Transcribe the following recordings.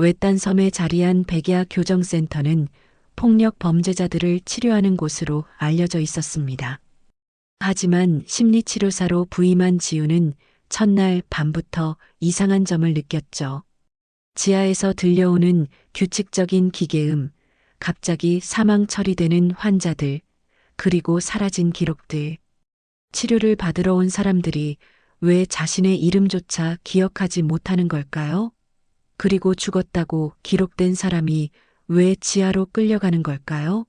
외딴 섬에 자리한 백야 교정센터는 폭력 범죄자들을 치료하는 곳으로 알려져 있었습니다. 하지만 심리치료사로 부임한 지우는 첫날 밤부터 이상한 점을 느꼈죠. 지하에서 들려오는 규칙적인 기계음, 갑자기 사망 처리되는 환자들, 그리고 사라진 기록들. 치료를 받으러 온 사람들이 왜 자신의 이름조차 기억하지 못하는 걸까요? 그리고 죽었다고 기록된 사람이 왜 지하로 끌려가는 걸까요?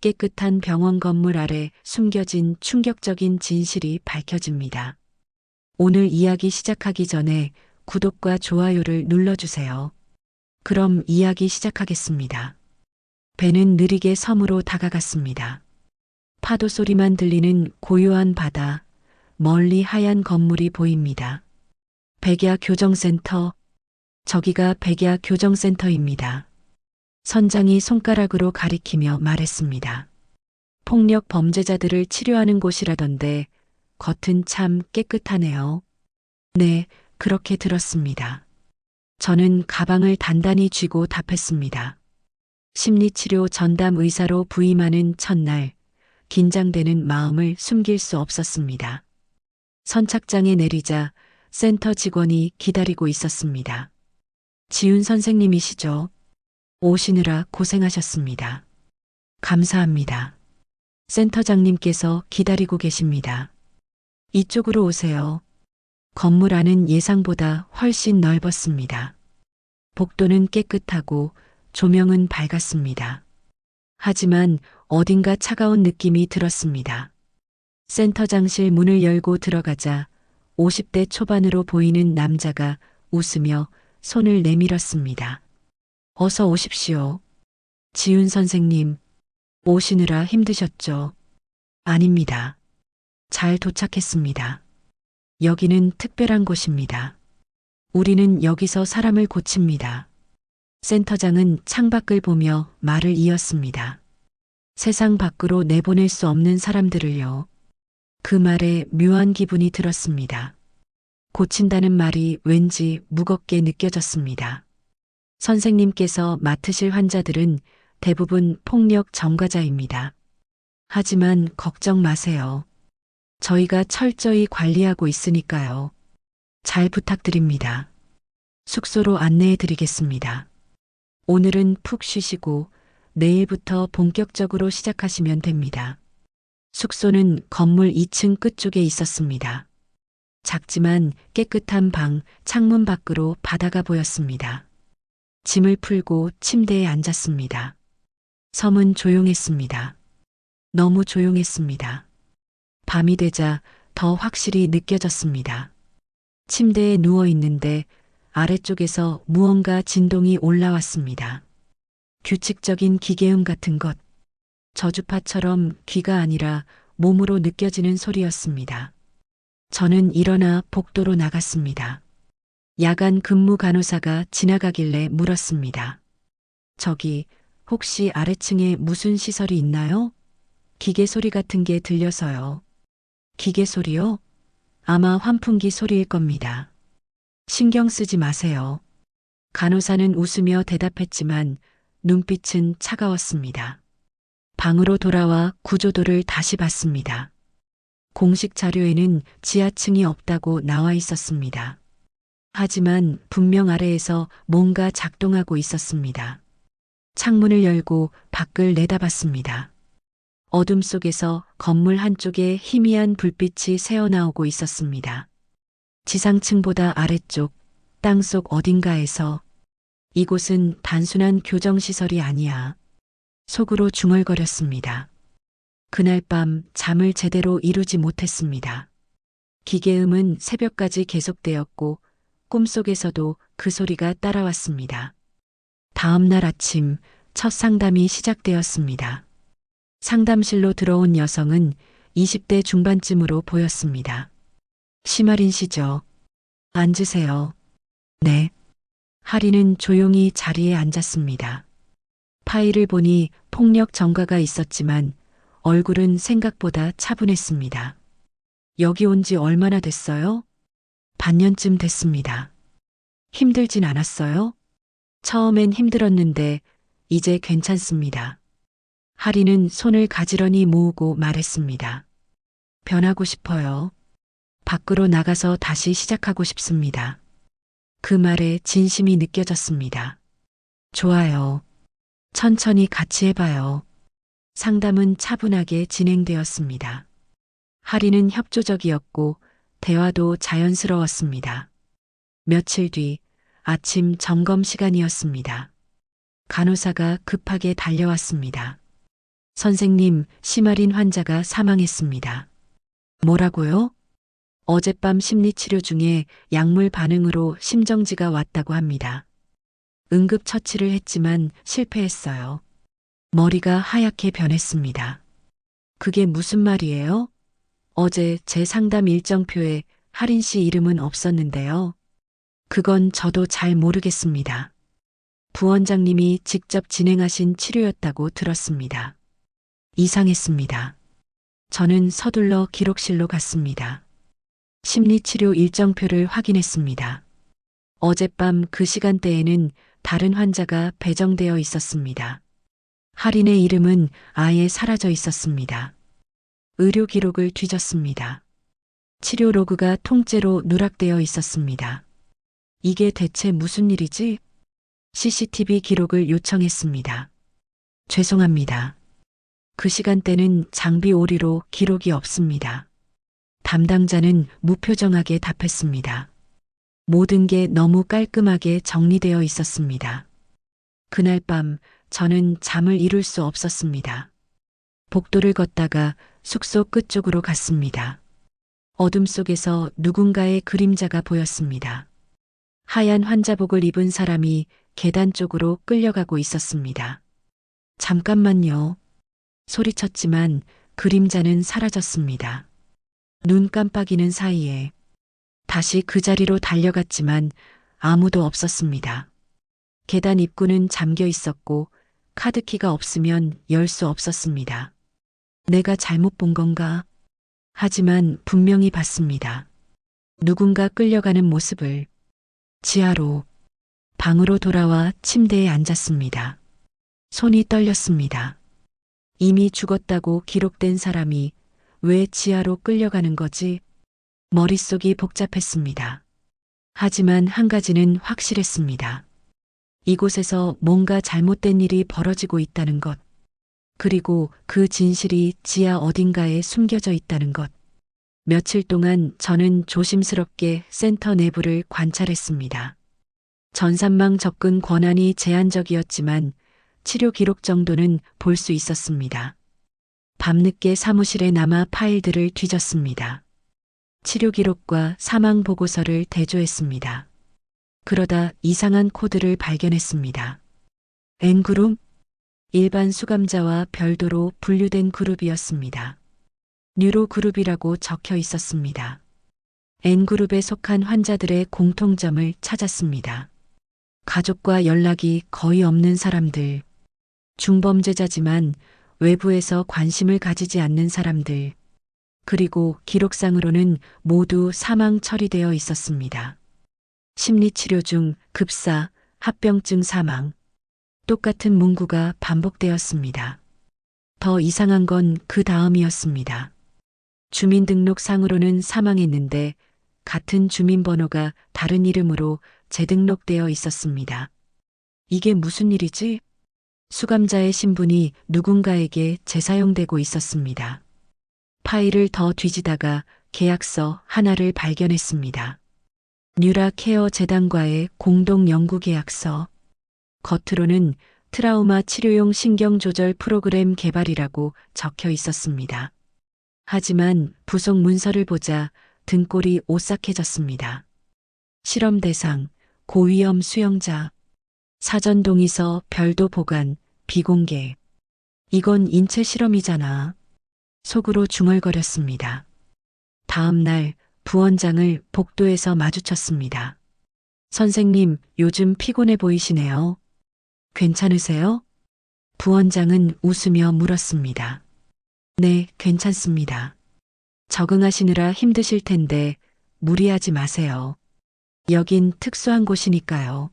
깨끗한 병원 건물 아래 숨겨진 충격적인 진실이 밝혀집니다. 오늘 이야기 시작하기 전에 구독과 좋아요를 눌러주세요. 그럼 이야기 시작하겠습니다. 배는 느리게 섬으로 다가갔습니다. 파도 소리만 들리는 고요한 바다, 멀리 하얀 건물이 보입니다. 백야 교정센터, 저기가 백야 교정센터입니다. 선장이 손가락으로 가리키며 말했습니다. 폭력 범죄자들을 치료하는 곳이라던데 겉은 참 깨끗하네요. 네, 그렇게 들었습니다. 저는 가방을 단단히 쥐고 답했습니다. 심리치료 전담 의사로 부임하는 첫날, 긴장되는 마음을 숨길 수 없었습니다. 선착장에 내리자 센터 직원이 기다리고 있었습니다. 지훈 선생님이시죠? 오시느라 고생하셨습니다. 감사합니다. 센터장님께서 기다리고 계십니다. 이쪽으로 오세요. 건물 안은 예상보다 훨씬 넓었습니다. 복도는 깨끗하고 조명은 밝았습니다. 하지만 어딘가 차가운 느낌이 들었습니다. 센터장실 문을 열고 들어가자 50대 초반으로 보이는 남자가 웃으며 손을 내밀었습니다. 어서 오십시오. 지훈 선생님, 오시느라 힘드셨죠? 아닙니다. 잘 도착했습니다. 여기는 특별한 곳입니다. 우리는 여기서 사람을 고칩니다. 센터장은 창밖을 보며 말을 이었습니다. 세상 밖으로 내보낼 수 없는 사람들을요. 그 말에 묘한 기분이 들었습니다. 고친다는 말이 왠지 무겁게 느껴졌습니다. 선생님께서 맡으실 환자들은 대부분 폭력 전과자입니다. 하지만 걱정 마세요. 저희가 철저히 관리하고 있으니까요. 잘 부탁드립니다. 숙소로 안내해 드리겠습니다. 오늘은 푹 쉬시고 내일부터 본격적으로 시작하시면 됩니다. 숙소는 건물 2층 끝쪽에 있었습니다. 작지만 깨끗한 방, 창문 밖으로 바다가 보였습니다. 짐을 풀고 침대에 앉았습니다. 섬은 조용했습니다. 너무 조용했습니다. 밤이 되자 더 확실히 느껴졌습니다. 침대에 누워 있는데 아래쪽에서 무언가 진동이 올라왔습니다. 규칙적인 기계음 같은 것. 저주파처럼 귀가 아니라 몸으로 느껴지는 소리였습니다. 저는 일어나 복도로 나갔습니다. 야간 근무 간호사가 지나가길래 물었습니다. 저기, 혹시 아래층에 무슨 시설이 있나요? 기계 소리 같은 게 들려서요. 기계 소리요? 아마 환풍기 소리일 겁니다. 신경 쓰지 마세요. 간호사는 웃으며 대답했지만 눈빛은 차가웠습니다. 방으로 돌아와 구조도를 다시 봤습니다. 공식 자료에는 지하층이 없다고 나와 있었습니다. 하지만 분명 아래에서 뭔가 작동하고 있었습니다. 창문을 열고 밖을 내다봤습니다. 어둠 속에서 건물 한쪽에 희미한 불빛이 새어나오고 있었습니다. 지상층보다 아래쪽, 땅속 어딘가에서 이곳은 단순한 교정시설이 아니야. 속으로 중얼거렸습니다. 그날 밤 잠을 제대로 이루지 못했습니다. 기계음은 새벽까지 계속되었고 꿈속에서도 그 소리가 따라왔습니다. 다음 날 아침 첫 상담이 시작되었습니다. 상담실로 들어온 여성은 20대 중반쯤으로 보였습니다. 시마린 씨죠. 앉으세요. 네. 하리는 조용히 자리에 앉았습니다. 파일을 보니 폭력 전과가 있었지만 얼굴은 생각보다 차분했습니다. 여기 온 지 얼마나 됐어요? 반년쯤 됐습니다. 힘들진 않았어요? 처음엔 힘들었는데 이제 괜찮습니다. 하리는 손을 가지런히 모으고 말했습니다. 변하고 싶어요. 밖으로 나가서 다시 시작하고 싶습니다. 그 말에 진심이 느껴졌습니다. 좋아요. 천천히 같이 해봐요. 상담은 차분하게 진행되었습니다. 하리는 협조적이었고 대화도 자연스러웠습니다. 며칠 뒤 아침 점검 시간이었습니다. 간호사가 급하게 달려왔습니다. 선생님, 심할인 환자가 사망했습니다. 뭐라고요? 어젯밤 심리치료 중에 약물 반응으로 심정지가 왔다고 합니다. 응급 처치를 했지만 실패했어요. 머리가 하얗게 변했습니다. 그게 무슨 말이에요? 어제 제 상담 일정표에 할인 씨 이름은 없었는데요. 그건 저도 잘 모르겠습니다. 부원장님이 직접 진행하신 치료였다고 들었습니다. 이상했습니다. 저는 서둘러 기록실로 갔습니다. 심리치료 일정표를 확인했습니다. 어젯밤 그 시간대에는 다른 환자가 배정되어 있었습니다. 할인의 이름은 아예 사라져 있었습니다. 의료 기록을 뒤졌습니다. 치료 로그가 통째로 누락되어 있었습니다. 이게 대체 무슨 일이지? CCTV 기록을 요청했습니다. 죄송합니다. 그 시간대는 장비 오리로 기록이 없습니다. 담당자는 무표정하게 답했습니다. 모든 게 너무 깔끔하게 정리되어 있었습니다. 그날 밤 저는 잠을 이룰 수 없었습니다. 복도를 걷다가 숙소 끝쪽으로 갔습니다. 어둠 속에서 누군가의 그림자가 보였습니다. 하얀 환자복을 입은 사람이 계단 쪽으로 끌려가고 있었습니다. 잠깐만요. 소리쳤지만 그림자는 사라졌습니다. 눈 깜빡이는 사이에 다시 그 자리로 달려갔지만 아무도 없었습니다. 계단 입구는 잠겨 있었고 카드키가 없으면 열 수 없었습니다. 내가 잘못 본 건가? 하지만 분명히 봤습니다. 누군가 끌려가는 모습을 지하로 방으로 돌아와 침대에 앉았습니다. 손이 떨렸습니다. 이미 죽었다고 기록된 사람이 왜 지하로 끌려가는 거지? 머릿속이 복잡했습니다. 하지만 한 가지는 확실했습니다. 이곳에서 뭔가 잘못된 일이 벌어지고 있다는 것. 그리고 그 진실이 지하 어딘가에 숨겨져 있다는 것. 며칠 동안 저는 조심스럽게 센터 내부를 관찰했습니다. 전산망 접근 권한이 제한적이었지만 치료 기록 정도는 볼 수 있었습니다. 밤늦게 사무실에 남아 파일들을 뒤졌습니다. 치료 기록과 사망 보고서를 대조했습니다. 그러다 이상한 코드를 발견했습니다. N그룹? 일반 수감자와 별도로 분류된 그룹이었습니다. 뉴로 그룹이라고 적혀 있었습니다. N그룹에 속한 환자들의 공통점을 찾았습니다. 가족과 연락이 거의 없는 사람들, 중범죄자지만 외부에서 관심을 가지지 않는 사람들, 그리고 기록상으로는 모두 사망 처리되어 있었습니다. 심리치료 중 급사, 합병증 사망. 똑같은 문구가 반복되었습니다. 더 이상한 건 그 다음이었습니다. 주민등록상으로는 사망했는데 같은 주민번호가 다른 이름으로 재등록되어 있었습니다. 이게 무슨 일이지? 수감자의 신분이 누군가에게 재사용되고 있었습니다. 파일을 더 뒤지다가 계약서 하나를 발견했습니다. 뉴라 케어 재단과의 공동 연구 계약서. 겉으로는 트라우마 치료용 신경 조절 프로그램 개발이라고 적혀 있었습니다. 하지만 부속 문서를 보자 등골이 오싹해졌습니다. 실험 대상, 고위험 수용자, 사전 동의서 별도 보관, 비공개. 이건 인체 실험이잖아. 속으로 중얼거렸습니다. 다음 날 부원장을 복도에서 마주쳤습니다. 선생님, 요즘 피곤해 보이시네요. 괜찮으세요? 부원장은 웃으며 물었습니다. 네, 괜찮습니다. 적응하시느라 힘드실 텐데 무리하지 마세요. 여긴 특수한 곳이니까요.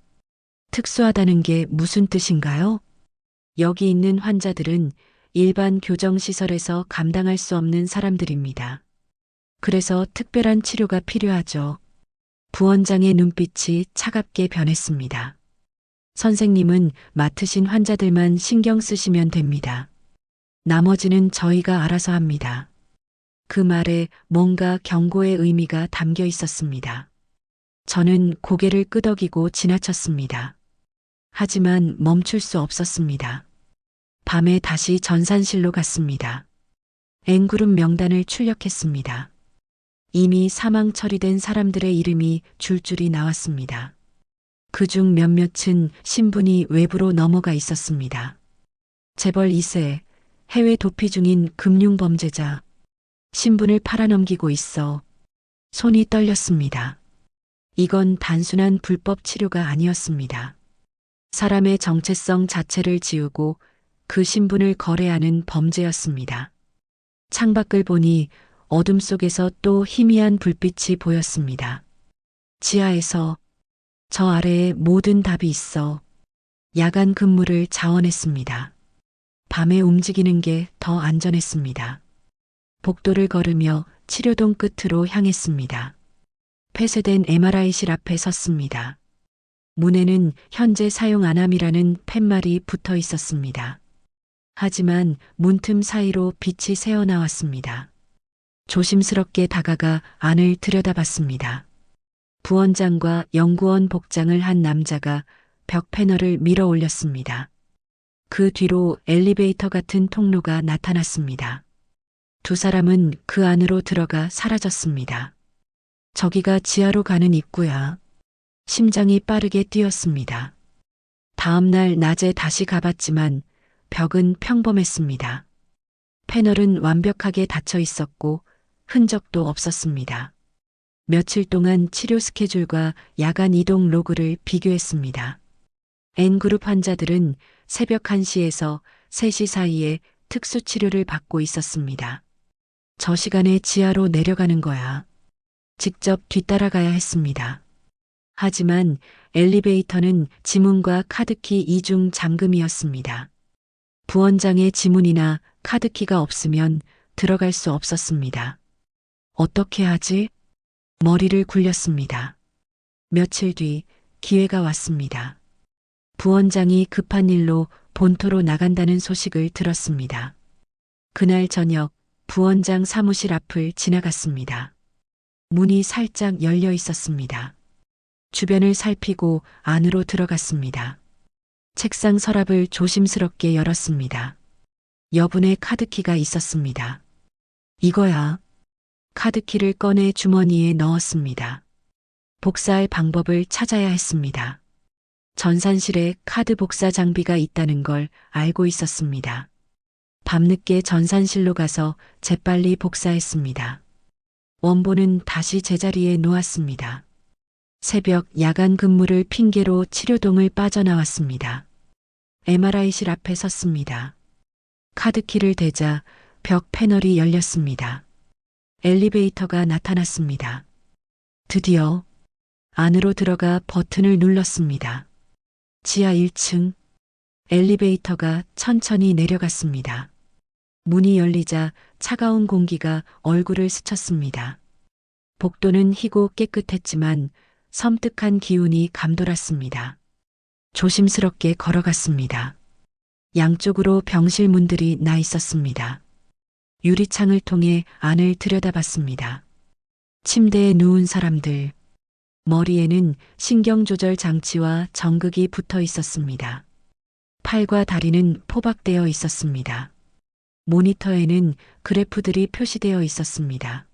특수하다는 게 무슨 뜻인가요? 여기 있는 환자들은 일반 교정시설에서 감당할 수 없는 사람들입니다. 그래서 특별한 치료가 필요하죠. 부원장의 눈빛이 차갑게 변했습니다. 선생님은 맡으신 환자들만 신경 쓰시면 됩니다. 나머지는 저희가 알아서 합니다. 그 말에 뭔가 경고의 의미가 담겨 있었습니다. 저는 고개를 끄덕이고 지나쳤습니다. 하지만 멈출 수 없었습니다. 밤에 다시 전산실로 갔습니다. N그룹 명단을 출력했습니다. 이미 사망 처리된 사람들의 이름이 줄줄이 나왔습니다. 그중 몇몇은 신분이 외부로 넘어가 있었습니다. 재벌 2세, 해외 도피 중인 금융범죄자, 신분을 팔아넘기고 있어 손이 떨렸습니다. 이건 단순한 불법 치료가 아니었습니다. 사람의 정체성 자체를 지우고 그 신분을 거래하는 범죄였습니다. 창밖을 보니 어둠 속에서 또 희미한 불빛이 보였습니다. 지하에서 저 아래에 모든 답이 있어 야간 근무를 자원했습니다. 밤에 움직이는 게 더 안전했습니다. 복도를 걸으며 치료동 끝으로 향했습니다. 폐쇄된 MRI실 앞에 섰습니다. 문에는 현재 사용 안함이라는 팻말이 붙어 있었습니다. 하지만 문틈 사이로 빛이 새어나왔습니다. 조심스럽게 다가가 안을 들여다봤습니다. 부원장과 연구원 복장을 한 남자가 벽 패널을 밀어 올렸습니다. 그 뒤로 엘리베이터 같은 통로가 나타났습니다. 두 사람은 그 안으로 들어가 사라졌습니다. 저기가 지하로 가는 입구야. 심장이 빠르게 뛰었습니다. 다음 날 낮에 다시 가봤지만 벽은 평범했습니다. 패널은 완벽하게 닫혀 있었고 흔적도 없었습니다. 며칠 동안 치료 스케줄과 야간 이동 로그를 비교했습니다. N그룹 환자들은 새벽 1시에서 3시 사이에 특수 치료를 받고 있었습니다. 저 시간에 지하로 내려가는 거야. 직접 뒤따라가야 했습니다. 하지만 엘리베이터는 지문과 카드키 이중 잠금이었습니다. 부원장의 지문이나 카드키가 없으면 들어갈 수 없었습니다. 어떻게 하지? 머리를 굴렸습니다. 며칠 뒤 기회가 왔습니다. 부원장이 급한 일로 본토로 나간다는 소식을 들었습니다. 그날 저녁 부원장 사무실 앞을 지나갔습니다. 문이 살짝 열려 있었습니다. 주변을 살피고 안으로 들어갔습니다. 책상 서랍을 조심스럽게 열었습니다. 여분의 카드키가 있었습니다. 이거야. 카드키를 꺼내 주머니에 넣었습니다. 복사할 방법을 찾아야 했습니다. 전산실에 카드 복사 장비가 있다는 걸 알고 있었습니다. 밤늦게 전산실로 가서 재빨리 복사했습니다. 원본은 다시 제자리에 놓았습니다. 새벽 야간 근무를 핑계로 치료동을 빠져나왔습니다. MRI실 앞에 섰습니다. 카드키를 대자 벽 패널이 열렸습니다. 엘리베이터가 나타났습니다. 드디어 안으로 들어가 버튼을 눌렀습니다. 지하 1층 엘리베이터가 천천히 내려갔습니다. 문이 열리자 차가운 공기가 얼굴을 스쳤습니다. 복도는 희고 깨끗했지만 섬뜩한 기운이 감돌았습니다. 조심스럽게 걸어갔습니다. 양쪽으로 병실 문들이 나 있었습니다. 유리창을 통해 안을 들여다봤습니다. 침대에 누운 사람들. 머리에는 신경조절 장치와 정극이 붙어 있었습니다. 팔과 다리는 포박되어 있었습니다. 모니터에는 그래프들이 표시되어 있었습니다.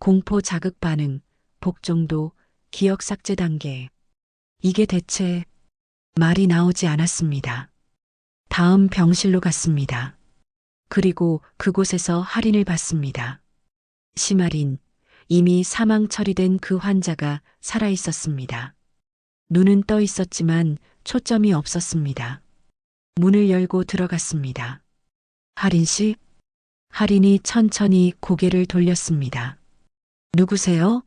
공포 자극 반응, 복종도, 기억 삭제 단계. 이게 대체 말이 나오지 않았습니다. 다음 병실로 갔습니다. 그리고 그곳에서 할인을 받습니다. 시마린, 이미 사망 처리된 그 환자가 살아 있었습니다. 눈은 떠 있었지만 초점이 없었습니다. 문을 열고 들어갔습니다. 할인 씨? 할인이 천천히 고개를 돌렸습니다. 누구세요?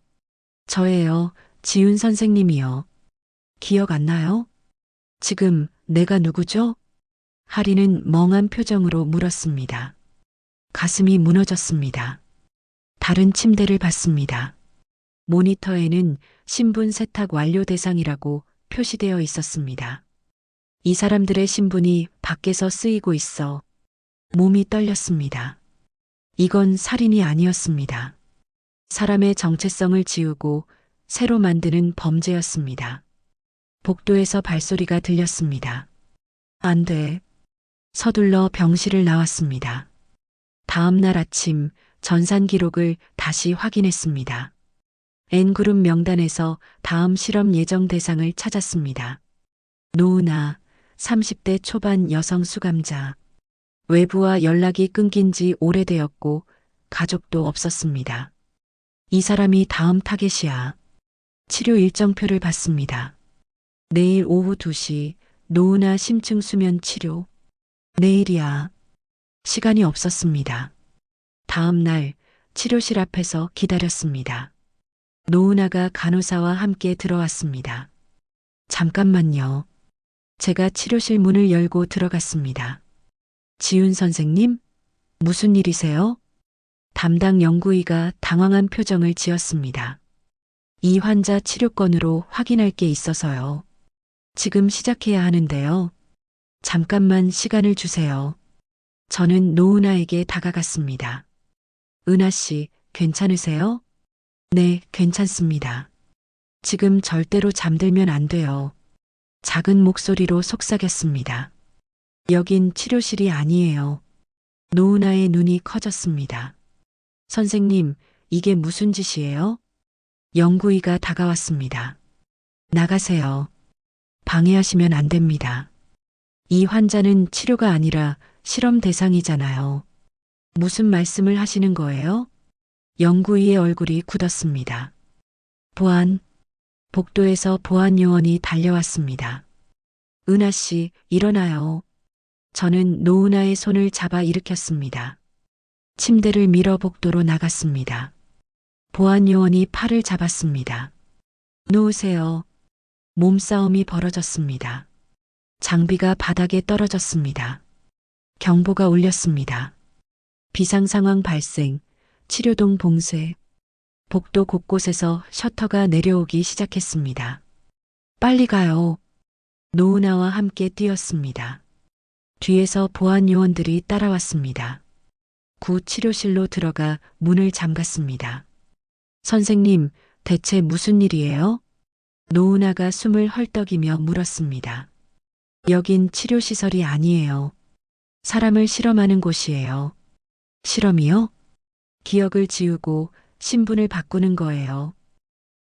저예요. 지윤 선생님이요. 기억 안 나요? 지금 내가 누구죠? 하리는 멍한 표정으로 물었습니다. 가슴이 무너졌습니다. 다른 침대를 봤습니다. 모니터에는 신분 세탁 완료 대상이라고 표시되어 있었습니다. 이 사람들의 신분이 밖에서 쓰이고 있어 몸이 떨렸습니다. 이건 살인이 아니었습니다. 사람의 정체성을 지우고 새로 만드는 범죄였습니다. 복도에서 발소리가 들렸습니다. 안 돼. 서둘러 병실을 나왔습니다. 다음 날 아침 전산 기록을 다시 확인했습니다. N그룹 명단에서 다음 실험 예정 대상을 찾았습니다. 노은아, 30대 초반 여성 수감자. 외부와 연락이 끊긴 지 오래되었고 가족도 없었습니다. 이 사람이 다음 타겟이야. 치료 일정표를 받습니다. 내일 오후 2시 노은아 심층 수면 치료. 내일이야. 시간이 없었습니다. 다음 날 치료실 앞에서 기다렸습니다. 노은아가 간호사와 함께 들어왔습니다. 잠깐만요. 제가 치료실 문을 열고 들어갔습니다. 지훈 선생님, 무슨 일이세요? 담당 연구의가 당황한 표정을 지었습니다. 이 환자 치료권으로 확인할 게 있어서요. 지금 시작해야 하는데요. 잠깐만 시간을 주세요. 저는 노은아에게 다가갔습니다. 은하 씨, 괜찮으세요? 네, 괜찮습니다. 지금 절대로 잠들면 안 돼요. 작은 목소리로 속삭였습니다. 여긴 치료실이 아니에요. 노은아의 눈이 커졌습니다. 선생님, 이게 무슨 짓이에요? 연구의가 다가왔습니다. 나가세요. 방해하시면 안 됩니다. 이 환자는 치료가 아니라 실험 대상이잖아요. 무슨 말씀을 하시는 거예요? 연구의의 얼굴이 굳었습니다. 보안, 복도에서 보안 요원이 달려왔습니다. 은하 씨, 일어나요. 저는 노은아의 손을 잡아 일으켰습니다. 침대를 밀어 복도로 나갔습니다. 보안 요원이 팔을 잡았습니다. 놓으세요. 몸싸움이 벌어졌습니다. 장비가 바닥에 떨어졌습니다. 경보가 울렸습니다. 비상 상황 발생, 치료동 봉쇄, 복도 곳곳에서 셔터가 내려오기 시작했습니다. 빨리 가요. 노은아와 함께 뛰었습니다. 뒤에서 보안 요원들이 따라왔습니다. 구 치료실로 들어가 문을 잠갔습니다. 선생님, 대체 무슨 일이에요? 노은아가 숨을 헐떡이며 물었습니다. 여긴 치료시설이 아니에요. 사람을 실험하는 곳이에요. 실험이요? 기억을 지우고 신분을 바꾸는 거예요.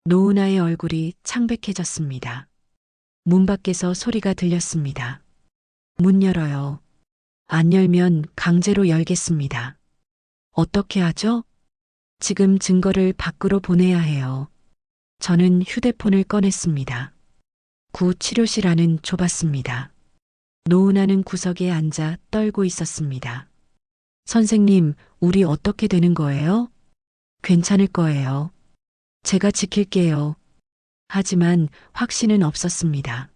노은아의 얼굴이 창백해졌습니다. 문 밖에서 소리가 들렸습니다. 문 열어요. 안 열면 강제로 열겠습니다. 어떻게 하죠? 지금 증거를 밖으로 보내야 해요. 저는 휴대폰을 꺼냈습니다. 구 치료실 안은 좁았습니다. 노은아는 구석에 앉아 떨고 있었습니다. 선생님, 우리 어떻게 되는 거예요? 괜찮을 거예요. 제가 지킬게요. 하지만 확신은 없었습니다.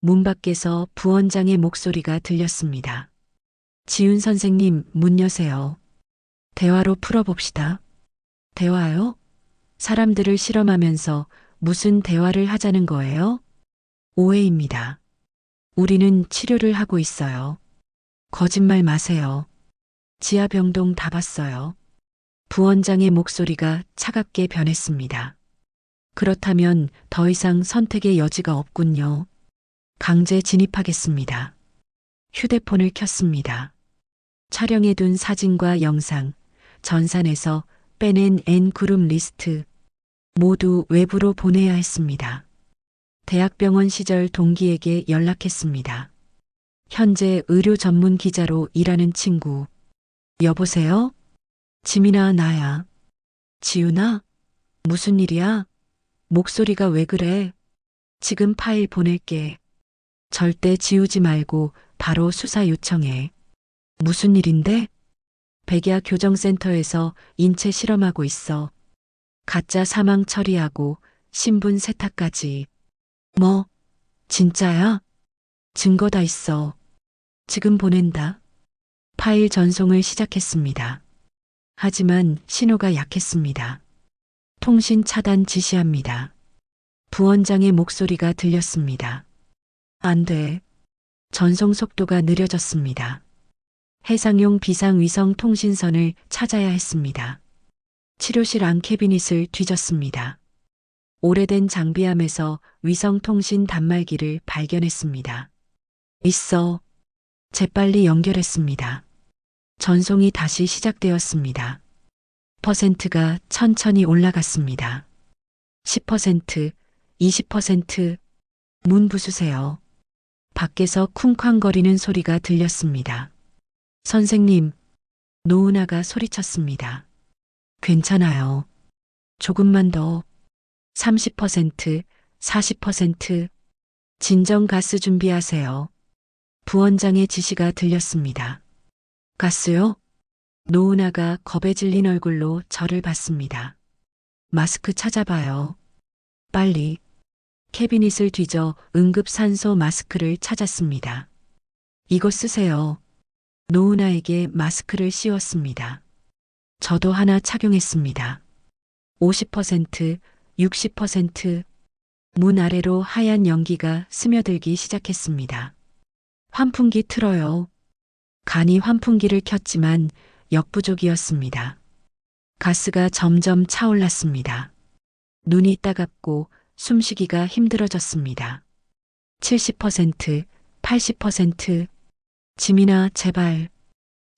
문 밖에서 부원장의 목소리가 들렸습니다. 지훈 선생님, 문 여세요. 대화로 풀어봅시다. 대화요? 사람들을 실험하면서 무슨 대화를 하자는 거예요? 오해입니다. 우리는 치료를 하고 있어요. 거짓말 마세요. 지하병동 다 봤어요. 부원장의 목소리가 차갑게 변했습니다. 그렇다면 더 이상 선택의 여지가 없군요. 강제 진입하겠습니다. 휴대폰을 켰습니다. 촬영해둔 사진과 영상, 전산에서 빼낸 N그룹 리스트, 모두 외부로 보내야 했습니다. 대학병원 시절 동기에게 연락했습니다. 현재 의료 전문 기자로 일하는 친구. 여보세요? 지민아, 나야. 지훈아? 무슨 일이야? 목소리가 왜 그래? 지금 파일 보낼게. 절대 지우지 말고 바로 수사 요청해. 무슨 일인데? 백야 교정센터에서 인체 실험하고 있어. 가짜 사망 처리하고 신분 세탁까지. 뭐, 진짜야? 증거 다 있어. 지금 보낸다. 파일 전송을 시작했습니다. 하지만 신호가 약했습니다. 통신 차단 지시합니다. 부원장의 목소리가 들렸습니다. 안 돼. 전송 속도가 느려졌습니다. 해상용 비상위성 통신선을 찾아야 했습니다. 치료실 안 캐비닛을 뒤졌습니다. 오래된 장비함에서 위성 통신 단말기를 발견했습니다. 있어. 재빨리 연결했습니다. 전송이 다시 시작되었습니다. 퍼센트가 천천히 올라갔습니다. 10%, 20%, 문 부수세요. 밖에서 쿵쾅거리는 소리가 들렸습니다. 선생님, 노은아가 소리쳤습니다. 괜찮아요. 조금만 더. 30%, 40%. 진정 가스 준비하세요. 부원장의 지시가 들렸습니다. 가스요? 노은아가 겁에 질린 얼굴로 저를 봤습니다. 마스크 찾아봐요. 빨리. 캐비닛을 뒤져 응급산소 마스크를 찾았습니다. 이거 쓰세요. 노은아에게 마스크를 씌웠습니다. 저도 하나 착용했습니다. 50%, 60%, 문 아래로 하얀 연기가 스며들기 시작했습니다. 환풍기 틀어요. 간이 환풍기를 켰지만 역부족이었습니다. 가스가 점점 차올랐습니다. 눈이 따갑고 숨쉬기가 힘들어졌습니다. 70%, 80%, 지민아, 제발.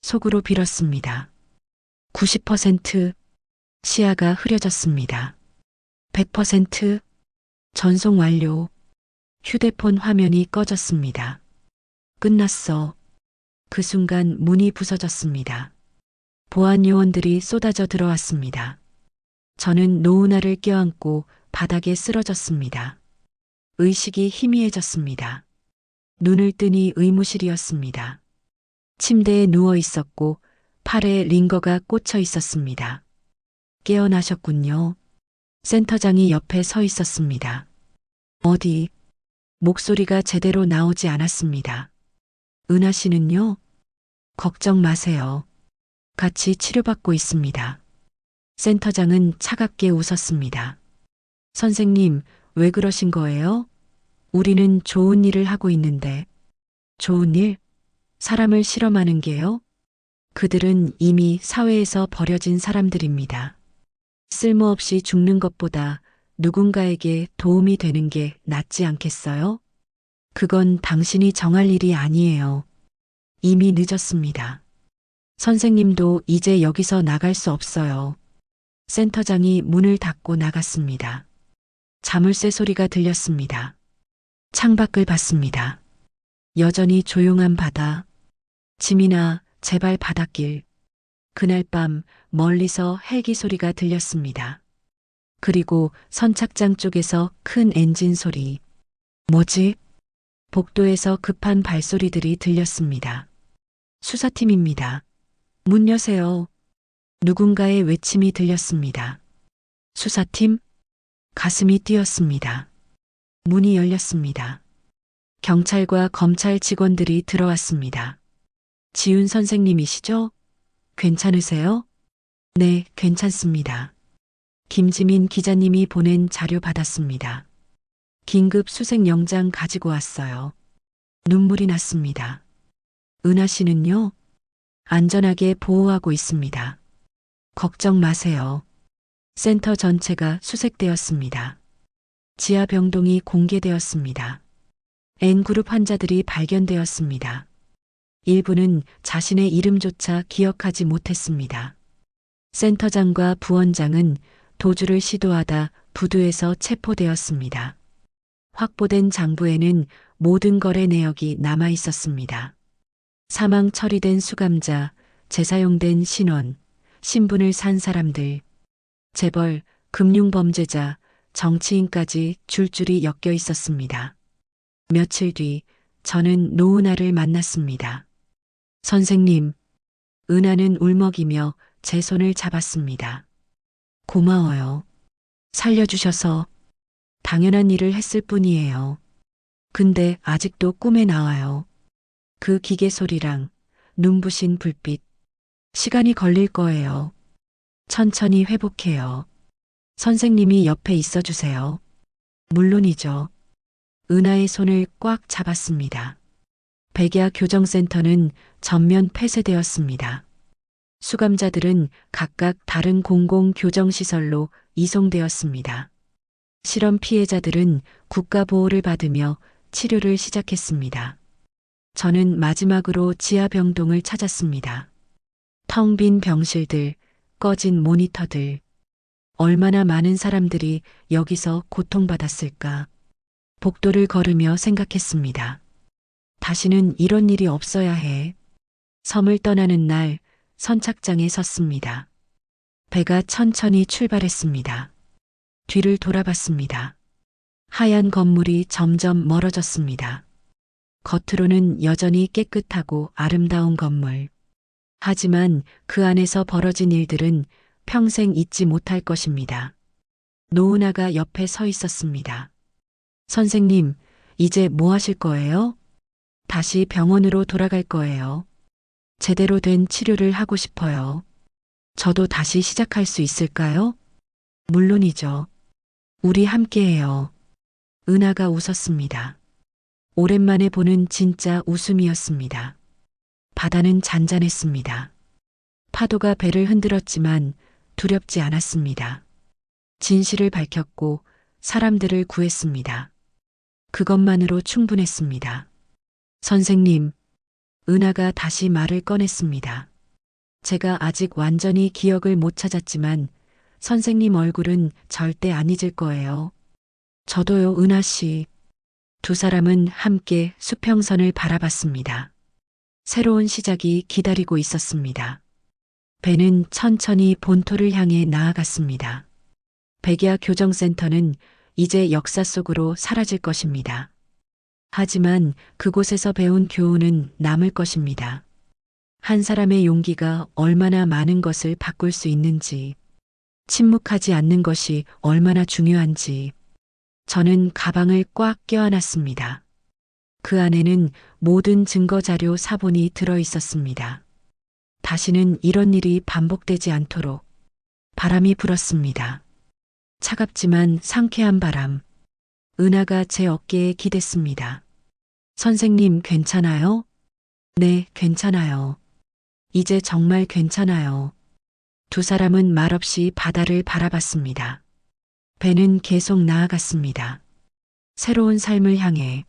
속으로 빌었습니다. 90% 시야가 흐려졌습니다. 100% 전송 완료. 휴대폰 화면이 꺼졌습니다. 끝났어. 그 순간 문이 부서졌습니다. 보안 요원들이 쏟아져 들어왔습니다. 저는 노은아를 껴안고 바닥에 쓰러졌습니다. 의식이 희미해졌습니다. 눈을 뜨니 의무실이었습니다. 침대에 누워 있었고 팔에 링거가 꽂혀 있었습니다. 깨어나셨군요. 센터장이 옆에 서 있었습니다. 어디? 목소리가 제대로 나오지 않았습니다. 은하 씨는요? 걱정 마세요. 같이 치료받고 있습니다. 센터장은 차갑게 웃었습니다. 선생님, 왜 그러신 거예요? 우리는 좋은 일을 하고 있는데. 좋은 일? 사람을 실험하는 게요? 그들은 이미 사회에서 버려진 사람들입니다. 쓸모없이 죽는 것보다 누군가에게 도움이 되는 게 낫지 않겠어요? 그건 당신이 정할 일이 아니에요. 이미 늦었습니다. 선생님도 이제 여기서 나갈 수 없어요. 센터장이 문을 닫고 나갔습니다. 자물쇠 소리가 들렸습니다. 창밖을 봤습니다. 여전히 조용한 바다. 지민아, 제발 바닷길. 그날 밤 멀리서 헬기 소리가 들렸습니다. 그리고 선착장 쪽에서 큰 엔진 소리. 뭐지? 복도에서 급한 발소리들이 들렸습니다. 수사팀입니다. 문 여세요. 누군가의 외침이 들렸습니다. 수사팀? 가슴이 뛰었습니다. 문이 열렸습니다. 경찰과 검찰 직원들이 들어왔습니다. 지훈 선생님이시죠? 괜찮으세요? 네, 괜찮습니다. 김지민 기자님이 보낸 자료 받았습니다. 긴급 수색 영장 가지고 왔어요. 눈물이 났습니다. 은하 씨는요? 안전하게 보호하고 있습니다. 걱정 마세요. 센터 전체가 수색되었습니다. 지하 병동이 공개되었습니다. N그룹 환자들이 발견되었습니다. 일부는 자신의 이름조차 기억하지 못했습니다. 센터장과 부원장은 도주를 시도하다 부두에서 체포되었습니다. 확보된 장부에는 모든 거래 내역이 남아 있었습니다. 사망 처리된 수감자, 재사용된 신원, 신분을 산 사람들, 재벌, 금융범죄자, 정치인까지 줄줄이 엮여 있었습니다. 며칠 뒤 저는 노은아를 만났습니다. 선생님, 은하는 울먹이며 제 손을 잡았습니다. 고마워요. 살려주셔서 당연한 일을 했을 뿐이에요. 근데 아직도 꿈에 나와요. 그 기계 소리랑 눈부신 불빛. 시간이 걸릴 거예요. 천천히 회복해요. 선생님이 옆에 있어 주세요. 물론이죠. 은하의 손을 꽉 잡았습니다. 백야 교정센터는 전면 폐쇄되었습니다. 수감자들은 각각 다른 공공교정시설로 이송되었습니다. 실험 피해자들은 국가보호를 받으며 치료를 시작했습니다. 저는 마지막으로 지하병동을 찾았습니다. 텅 빈 병실들, 꺼진 모니터들. 얼마나 많은 사람들이 여기서 고통받았을까. 복도를 걸으며 생각했습니다. 다시는 이런 일이 없어야 해. 섬을 떠나는 날 선착장에 섰습니다. 배가 천천히 출발했습니다. 뒤를 돌아봤습니다. 하얀 건물이 점점 멀어졌습니다. 겉으로는 여전히 깨끗하고 아름다운 건물. 하지만 그 안에서 벌어진 일들은 평생 잊지 못할 것입니다. 노은아가 옆에 서 있었습니다. 선생님, 이제 뭐 하실 거예요? 다시 병원으로 돌아갈 거예요. 제대로 된 치료를 하고 싶어요. 저도 다시 시작할 수 있을까요? 물론이죠. 우리 함께해요. 은하가 웃었습니다. 오랜만에 보는 진짜 웃음이었습니다. 바다는 잔잔했습니다. 파도가 배를 흔들었지만 두렵지 않았습니다. 진실을 밝혔고 사람들을 구했습니다. 그것만으로 충분했습니다. 선생님, 은하가 다시 말을 꺼냈습니다. 제가 아직 완전히 기억을 못 찾았지만 선생님 얼굴은 절대 안 잊을 거예요. 저도요, 은하 씨. 두 사람은 함께 수평선을 바라봤습니다. 새로운 시작이 기다리고 있었습니다. 배는 천천히 본토를 향해 나아갔습니다. 백야 교정센터는 이제 역사 속으로 사라질 것입니다. 하지만 그곳에서 배운 교훈은 남을 것입니다. 한 사람의 용기가 얼마나 많은 것을 바꿀 수 있는지, 침묵하지 않는 것이 얼마나 중요한지, 저는 가방을 꽉 껴안았습니다. 그 안에는 모든 증거 자료 사본이 들어 있었습니다. 다시는 이런 일이 반복되지 않도록 바람이 불었습니다. 차갑지만 상쾌한 바람. 은하가 제 어깨에 기댔습니다. 선생님 괜찮아요? 네, 괜찮아요. 이제 정말 괜찮아요. 두 사람은 말없이 바다를 바라봤습니다. 배는 계속 나아갔습니다. 새로운 삶을 향해